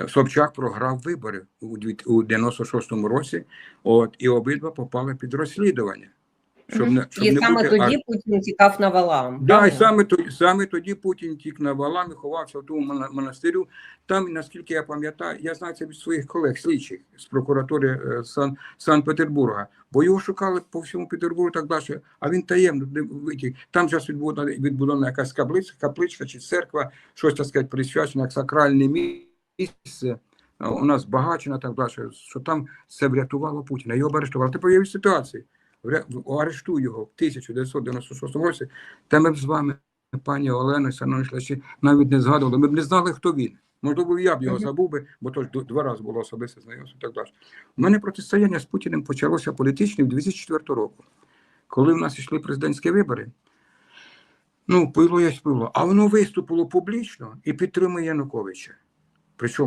Е, Собчак програв вибори у дві- у 96-му році, от, і обидва попали під розслідування. Щоб не, щоб І не саме бути, а- тоді Путін тікав на валам. Да, і саме тоді, саме тоді Путін тік на валами, ховався в тому монастирю. Там, наскільки я пам'ятаю, я знаю це від своїх колег слідчих з прокуратури е, Сан, Санкт-Петербурга, бо його шукали по всьому Петербургу так далі. А він таємно витік. Там зараз відбудована, відбудована якась каплиця, капличка чи церква, щось так сказати, присвячено як сакральне місце. А У нас багачина так далі, що там це врятувало Путіна. Його арештували. Ти появив ситуації. Арештуй його в 1996 році, та ми б з вами, пані Олено, шановні глядачі, навіть не згадували. Ми б не знали, хто він. Можливо, я б його забув би, бо то ж два рази було особисте знайомство і так далі. У мене протистояння з Путіним почалося політичне в 2004 року, коли в нас йшли президентські вибори. Ну, пило є пило, а воно виступило публічно і підтримує Януковича. Причому